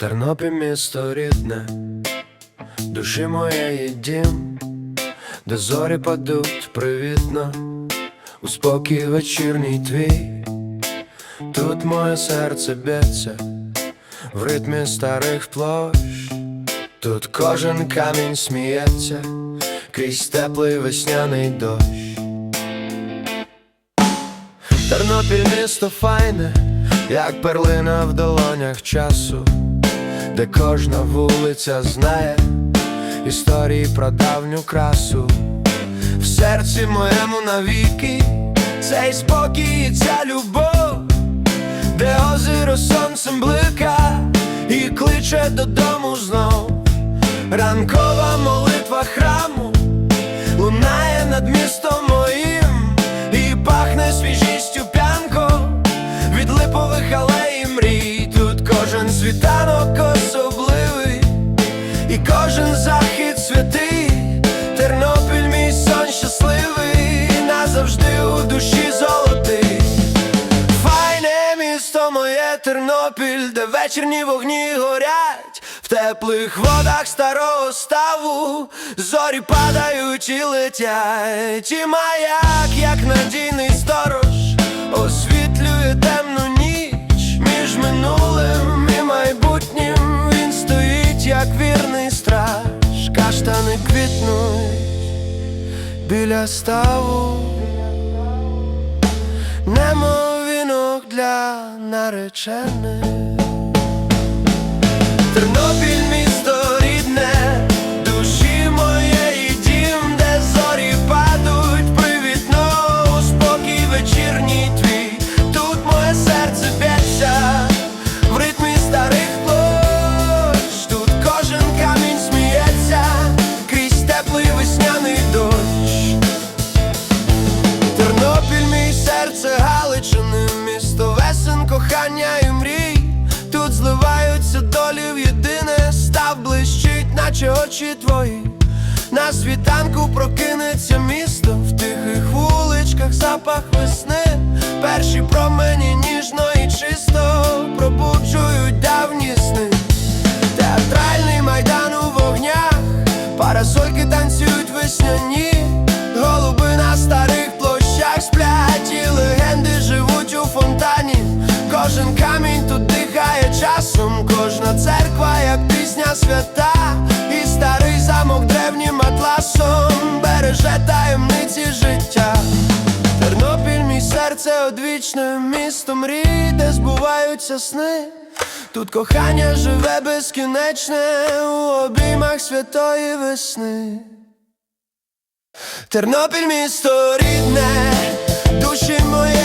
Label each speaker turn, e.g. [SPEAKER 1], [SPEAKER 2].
[SPEAKER 1] Тернопіль місто рідне, душі моєї дім, де зорі падуть привітно, у спокій вечірній твій, тут моє серце б'ється в ритмі старих площ, тут кожен камінь сміється крізь теплий весняний дощ. Тернопіль місто файне, як перлина в долонях часу, де кожна вулиця знає історії про давню красу. В серці моєму навіки цей спокій і ця любов, де озеро сонцем блика і кличе додому знов. Ранкова молитва храму лунає над містом світанок особливий, і кожен захід святий. Тернопіль мій сон щасливий, назавжди у душі золотий. Файне місто моє Тернопіль, де вечірні вогні горять, в теплих водах старого ставу, зорі падають і летять, і маяк, як надійний сторож, каштани квітнуть біля ставу. Немов вінок для наречених Тернопіль наче очі твої. На світанку прокинеться місто в тихих вуличках, запах весни. Перші промені ніжно і чисто пробуджують давні сни. Театральний майдан у вогнях, парасольки танцюють весняні, голуби на старих площах сплять, і легенди живуть у фонтані. Кожен камінь тут дихає часом, кожна церква, як пісня свята, серце одвічне місто мрій, де збуваються сни. Тут кохання живе безкінечне у обіймах святої весни. Тернопіль місто рідне, душі моє